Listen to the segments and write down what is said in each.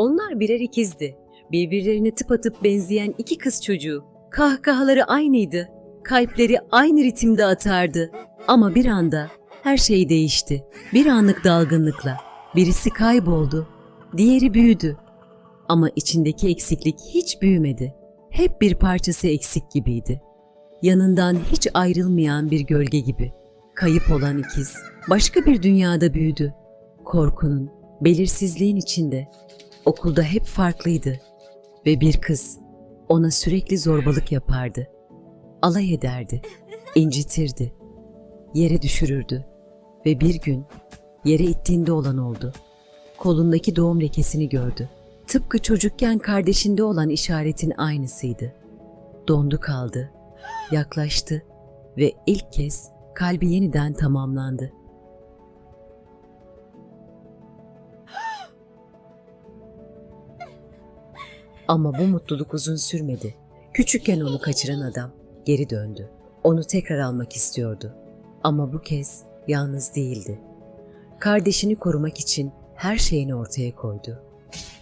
Onlar birer ikizdi. Birbirlerine tıpatıp benzeyen iki kız çocuğu. Kahkahaları aynıydı. Kalpleri aynı ritimde atardı. Ama bir anda her şey değişti. Bir anlık dalgınlıkla. Birisi kayboldu. Diğeri büyüdü. Ama içindeki eksiklik hiç büyümedi. Hep bir parçası eksik gibiydi. Yanından hiç ayrılmayan bir gölge gibi. Kayıp olan ikiz başka bir dünyada büyüdü. Korkunun, belirsizliğin içinde. Okulda hep farklıydı. Ve bir kız ona sürekli zorbalık yapardı. Alay ederdi, incitirdi, yere düşürürdü. Ve bir gün yere ittiğinde olan oldu. Kolundaki doğum lekesini gördü. Tıpkı çocukken kardeşinde olan işaretin aynısıydı. Dondu kaldı, yaklaştı ve ilk kez kalbi yeniden tamamlandı. Ama bu mutluluk uzun sürmedi. Küçükken onu kaçıran adam geri döndü. Onu tekrar almak istiyordu. Ama bu kez yalnız değildi. Kardeşini korumak için her şeyini ortaya koydu.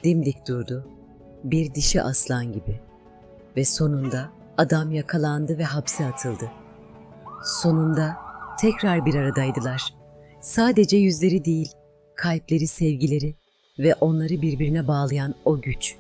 Dimdik durdu. Bir dişi aslan gibi. Ve sonunda adam yakalandı ve hapse atıldı. Sonunda tekrar bir aradaydılar. Sadece yüzleri değil, kalpleri, sevgileri ve onları birbirine bağlayan o güç.